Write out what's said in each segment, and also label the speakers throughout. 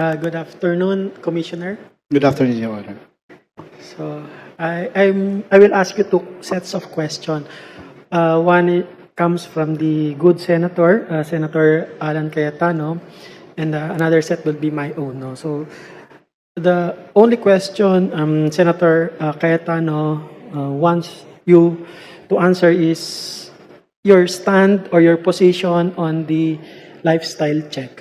Speaker 1: Uh, good afternoon, Commissioner.
Speaker 2: Good afternoon, Your Honor.
Speaker 1: So I, I'm, I will ask you two sets of questions. Uh, one comes from the good senator, uh, Senator Alan Cayetano, and uh, another set will be my own. No? So the only question um, Senator uh, Cayetano uh, wants you to answer is your stand or your position on the lifestyle check.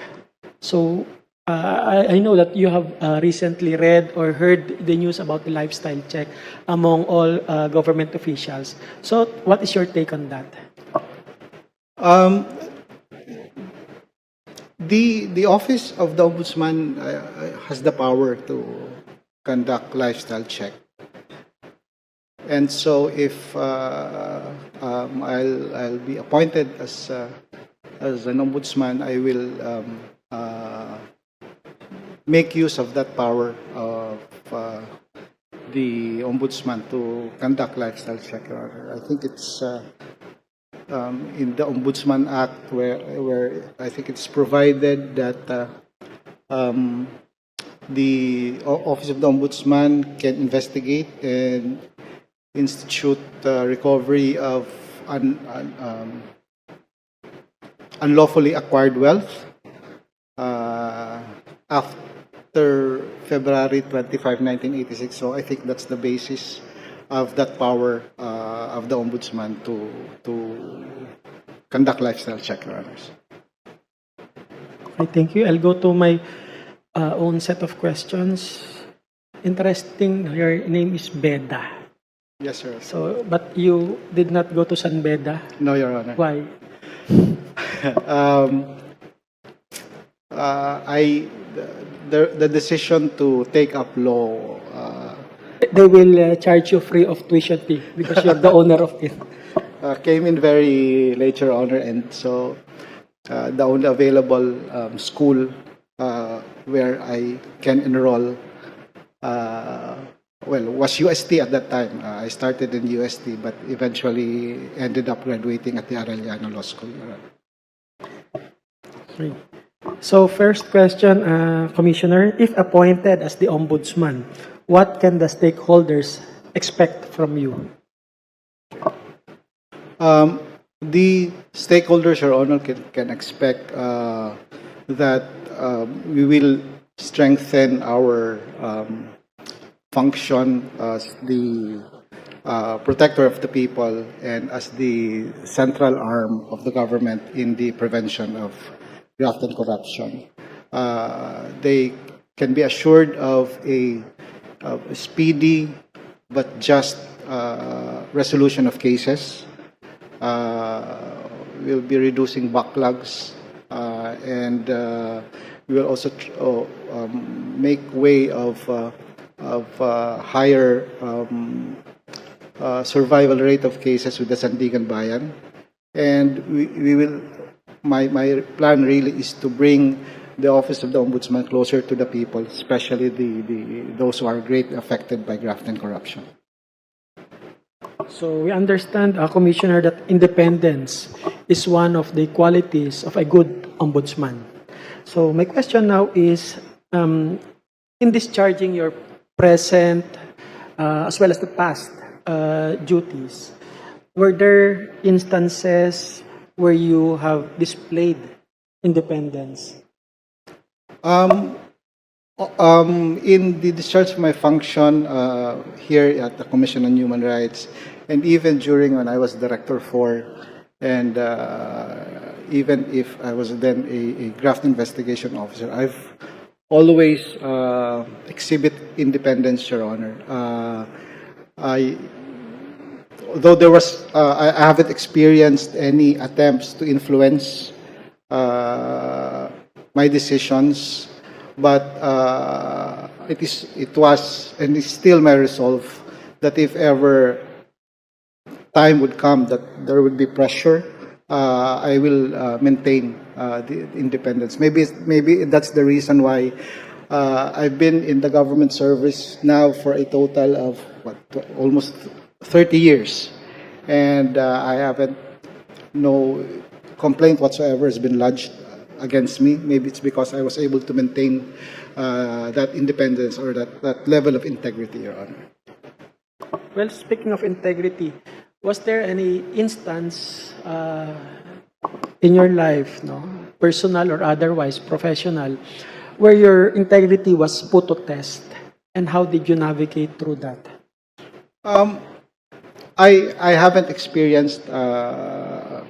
Speaker 1: So uh, I, I know that you have uh, recently read or heard the news about the lifestyle check among all uh, government officials. So what is your take on that?
Speaker 2: Um, the the office of the ombudsman uh, uh, has the power to conduct lifestyle check, and so if uh, um, I'll I'll be appointed as uh, as an ombudsman, I will um, uh, make use of that power of uh, the ombudsman to conduct lifestyle check. I think it's. Uh, um, in the Ombudsman Act where, where I think it's provided that uh, um, the Office of the Ombudsman can investigate and institute uh, recovery of un, un, um, unlawfully acquired wealth uh, after February 25, 1986. So I think that's the basis of that power uh, of the ombudsman to to conduct lifestyle check, Your Honors.
Speaker 1: I thank you. I'll go to my uh, own set of questions. Interesting, your name is Beda.
Speaker 2: Yes, sir.
Speaker 1: So, but you did not go to San Beda.
Speaker 2: No, Your Honor.
Speaker 1: Why?
Speaker 2: Um, uh, I the, the decision to take up law uh,
Speaker 1: They will uh, charge you free of tuition fee because you're the owner of it.
Speaker 2: uh, came in very late, Your Honor, and so uh, the only available um, school uh, where I can enroll, uh, well, was UST at that time. Uh, I started in UST, but eventually ended up graduating at the Arellano Law School.
Speaker 1: Three. So first question, uh, Commissioner, if appointed as the Ombudsman, what can the stakeholders expect from you?
Speaker 2: Um, the stakeholders, Your Honor, can, can expect uh, that um, we will strengthen our um, function as the uh, protector of the people and as the central arm of the government in the prevention of graft and corruption. Uh, they can be assured of a, of a speedy but just uh, resolution of cases uh, we'll be reducing backlogs uh, and uh, we will also oh, um, make way of uh, of higher um, survival rate of cases with the Sandigan Bayan and we, we will my my plan really is to bring the office of the ombudsman closer to the people especially the, the those who are greatly affected by graft and corruption
Speaker 1: So we understand, uh, Commissioner, that independence is one of the qualities of a good ombudsman. So my question now is, um, in discharging your present uh, as well as the past uh, duties, were there instances where you have displayed independence?
Speaker 2: Um, um, in the discharge of my function uh, here at the Commission on Human Rights, and even during when I was director for, and uh, even if I was then a, a graft investigation officer, I've always uh, exhibit independence, Your Honor. Uh, I though there was uh, I, haven't experienced any attempts to influence uh, my decisions but uh, it is it was and is still my resolve that if ever time would come that there would be pressure uh, I will uh, maintain uh, the independence. Maybe maybe that's the reason why uh, I've been in the government service now for a total of what almost 30 years and uh, I haven't no complaint whatsoever has been lodged against me. Maybe it's because I was able to maintain uh, that independence or that, that level of integrity, Your Honor.
Speaker 1: Well, speaking of integrity, was there any instance uh, in your life, no, personal or otherwise, professional, where your integrity was put to test? And how did you navigate through that?
Speaker 2: Um, I I haven't experienced uh,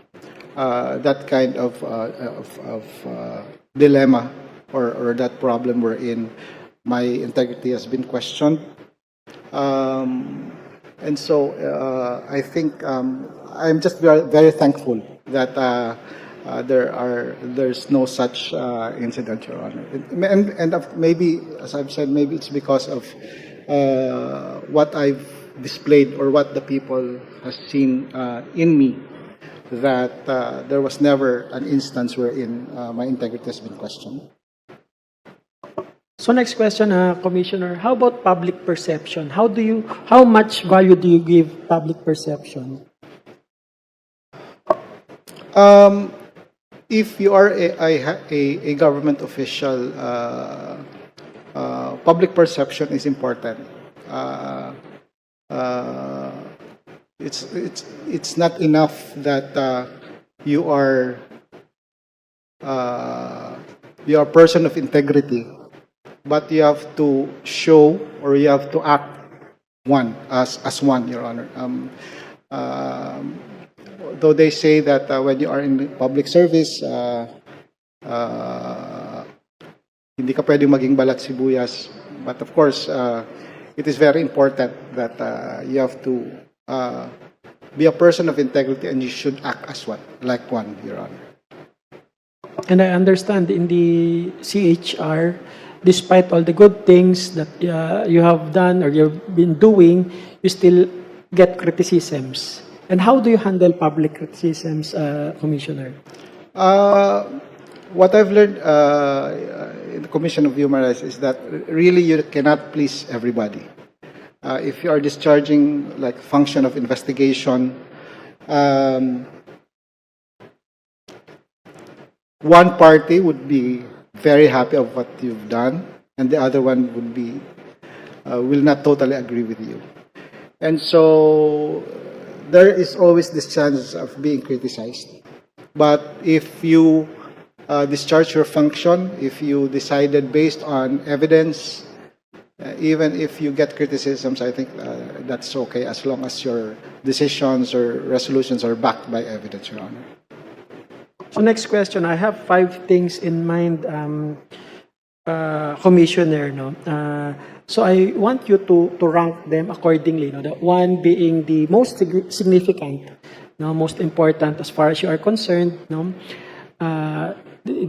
Speaker 2: uh, that kind of uh, of, of uh, dilemma or, or that problem wherein my integrity has been questioned. Um, and so uh, I think um, I'm just very, very thankful that uh, uh, there are there's no such uh, incident, Your Honor. And and maybe, as I've said, maybe it's because of uh, what I've displayed or what the people has seen uh, in me that uh, there was never an instance wherein uh, my integrity has been questioned.
Speaker 1: So next question, uh, Commissioner, how about public perception? How do you, how much value do you give public perception?
Speaker 2: Um, if you are a, a, a, government official, uh, uh, public perception is important. Uh, uh, it's, it's, it's not enough that uh, you are uh, you are a person of integrity, but you have to show or you have to act one as as one, Your Honor. Um, um, though they say that uh, when you are in public service, uh, uh, hindi ka pwedeng maging balat sibuyas. But of course, uh, it is very important that uh, you have to uh, be a person of integrity and you should act as one, like one, Your Honor.
Speaker 1: And I understand in the CHR, despite all the good things that uh, you have done or you've been doing, you still get criticisms. And how do you handle public criticisms, uh, Commissioner?
Speaker 2: Uh, what I've learned uh, in the Commission of Human Rights is that really you cannot please everybody. Uh, if you are discharging like function of investigation, um, one party would be very happy of what you've done, and the other one would be uh, will not totally agree with you. And so there is always this chance of being criticized. But if you uh, discharge your function, if you decided based on evidence, uh, even if you get criticisms, I think uh, that's okay as long as your decisions or resolutions are backed by evidence, Your Honor.
Speaker 1: So next question, I have five things in mind, um, uh, Commissioner. No? Uh, so I want you to, to rank them accordingly. No? The one being the most significant, no? most important as far as you are concerned. No? Uh,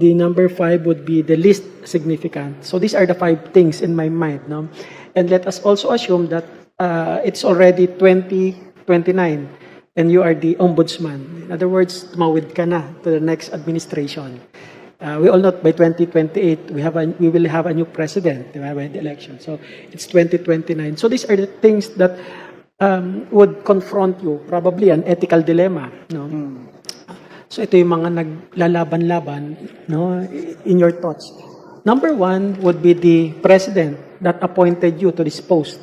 Speaker 1: the, number five would be the least significant. So these are the five things in my mind. No? And let us also assume that uh, it's already 2029 and you are the ombudsman. In other words, tumawid ka na to the next administration. Uh, we all know by 2028 we have a, we will have a new president di ba, by the election. So it's 2029. So these are the things that um, would confront you, probably an ethical dilemma, no? So ito yung mga naglalaban-laban, no, in your thoughts. Number one would be the president that appointed you to this post.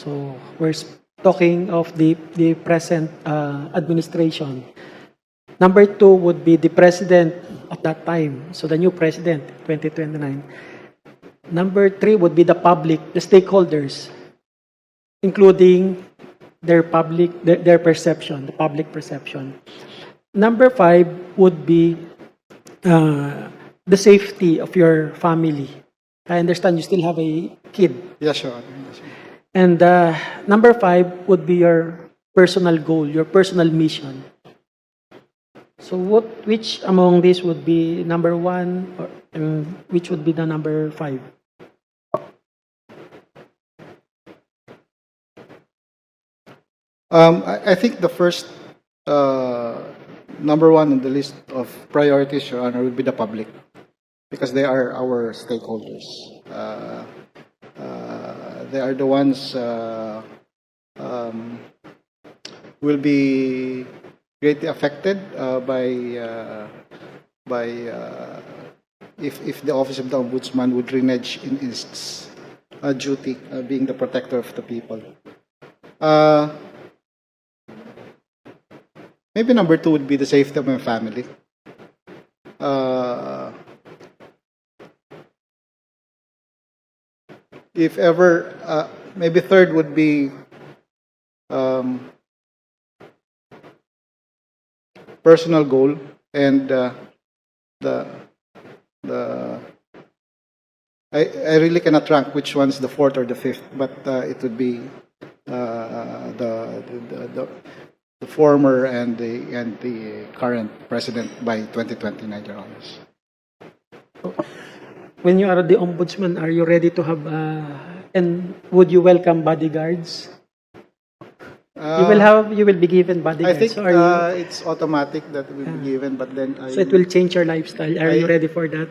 Speaker 1: So we're talking of the, the present uh, administration. Number two would be the president at that time. So the new president, 2029. Number three would be the public, the stakeholders, including their public, their, their perception, the public perception. Number five would be uh, the safety of your family. I understand you still have a kid.
Speaker 2: Yes, Your Honor. Yes, Your Honor.
Speaker 1: And uh, number five would be your personal goal, your personal mission. So what, which among these would be number one, or um, which would be the number five?
Speaker 2: Um, I, I think the first uh, number one on the list of priorities, Your Honor, would be the public because they are our stakeholders. Uh, uh, they are the ones uh, um, will be greatly affected uh, by uh, by uh, if if the office of the ombudsman would renege in its uh, duty, uh, being the protector of the people. Uh, maybe number two would be the safety of my family. Uh, if ever, uh, maybe third would be um, personal goal and uh, the the I, I really cannot rank which one's the fourth or the fifth, but uh, it would be uh, the, the, the the former and the and the current president by 2029, Your Honors.
Speaker 1: When you are the ombudsman, are you ready to have, uh, and would you welcome bodyguards? You will have, you will be given
Speaker 2: Uh, I
Speaker 1: bodyguards.
Speaker 2: think
Speaker 1: so, are you,
Speaker 2: uh, it's automatic that will be given, but then I,
Speaker 1: so it will change your lifestyle. Are you
Speaker 2: I-
Speaker 1: ready for that?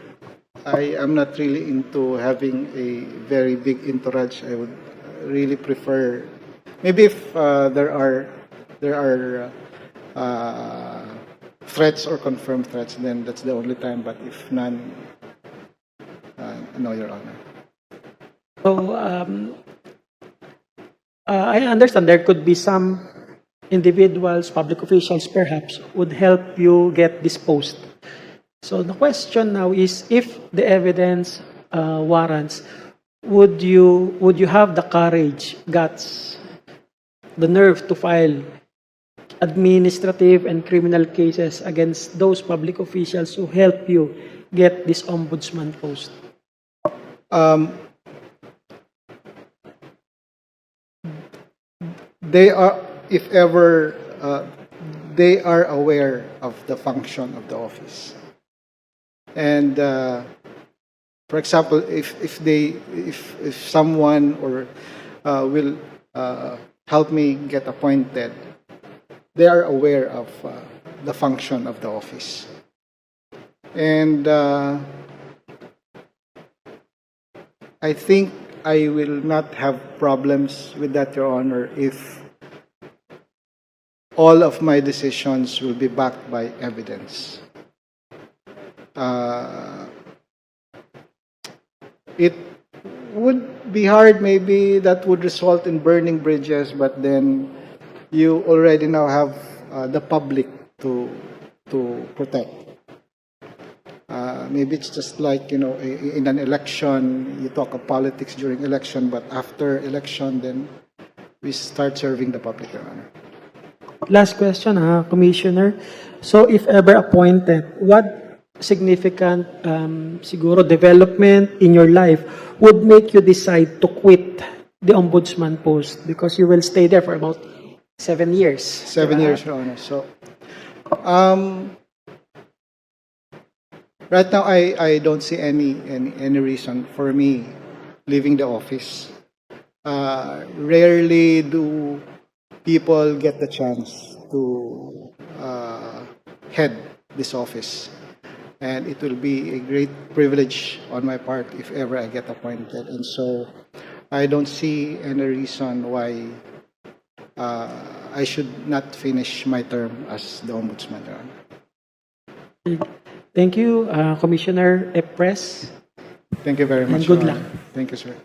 Speaker 2: I am not really into having a very big entourage. I would really prefer maybe if uh, there are there are uh, threats or confirmed threats, then that's the only time. But if none, uh, no, Your Honor.
Speaker 1: So, um, uh, I understand there could be some individuals, public officials perhaps, would help you get disposed. So the question now is, if the evidence uh, warrants, would you would you have the courage, guts, the nerve to file administrative and criminal cases against those public officials who help you get this ombudsman post?
Speaker 2: Um, they are, if ever, uh, they are aware of the function of the office. And, uh, for example, if, if they, if, if someone or uh, will uh, help me get appointed, they are aware of uh, the function of the office. And uh, I think I will not have problems with that, Your Honor, if all of my decisions will be backed by evidence. Uh, it would be hard, maybe that would result in burning bridges, but then you already now have uh, the public to to protect. Uh, maybe it's just like you know in an election you talk of politics during election but after election then we start serving the public
Speaker 1: Last question, ha, Commissioner. So if ever appointed, what significant um, siguro development in your life would make you decide to quit the ombudsman post because you will stay there for about seven years.
Speaker 2: seven years your honor. So um right now i i don't see any any any reason for me leaving the office. Uh rarely do people get the chance to uh, head this office. And it will be a great privilege on my part if ever i get appointed. And so i don't see any reason why uh, I should not finish my term as the ombudsman. Your Honor.
Speaker 1: Thank you, uh, Commissioner Epres.
Speaker 2: Thank you very much.
Speaker 1: And good
Speaker 2: Your
Speaker 1: luck.
Speaker 2: Honor. Thank you, sir.